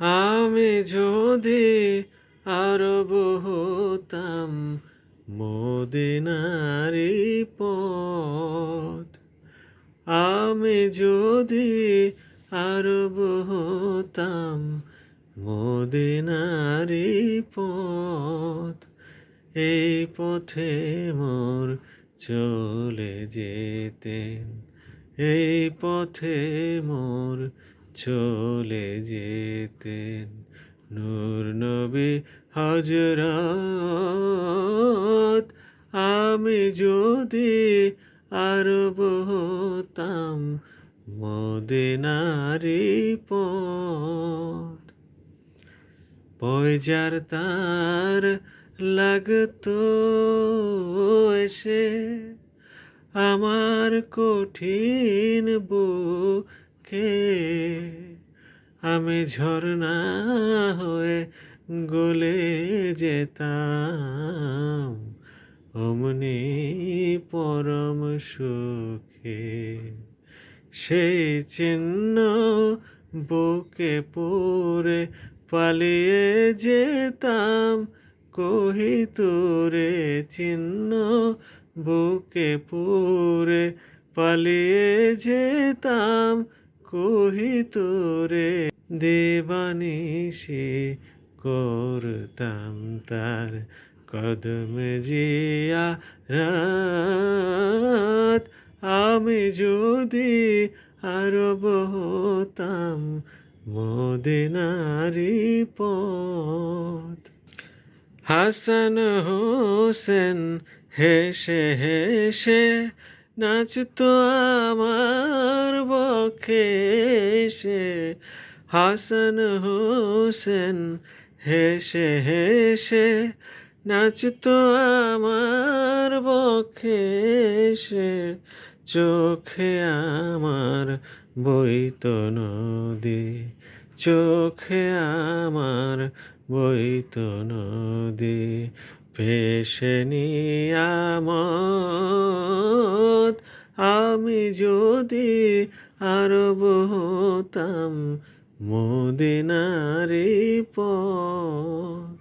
আমি যদি আরব হতাম মদিনারি পথ, আমি যদি আরব বহুতাম মদিনারি পথ, এই পথে মোর চলে যেতেন, এই পথে মোর চলে যেতেন নূর নবী হজরত আমি যদি আরব হতাম মদিনারি পথ, পয়জার তার লাগতো এসে আমার কঠিন বুকে। আমি ঝর্ণা হয়ে গলে যেতাম, অমনি পরম সুখে সেই চিহ্ন বুকে পুরে পালিয়ে যেতাম। কহি তোরে চিহ্ন বুকে পুরে পালিয়ে যেতাম, কহি তোরে দেবানিসি করতাম তার কদম জিয়া রাত আমি যদি আরব হতাম মদিনারি পথ। হাসান হোসেন হেসে হেসে নাচতো আমার সে। হাসান হোসেন, হেসে হেসে নাচতো আমার বক্ষে সে চোখে আমার বইত নদী, চোখে আমার বইত নদী পেশে নিয়ামত আমি যদি আরব হতাম মদিনারি পথ।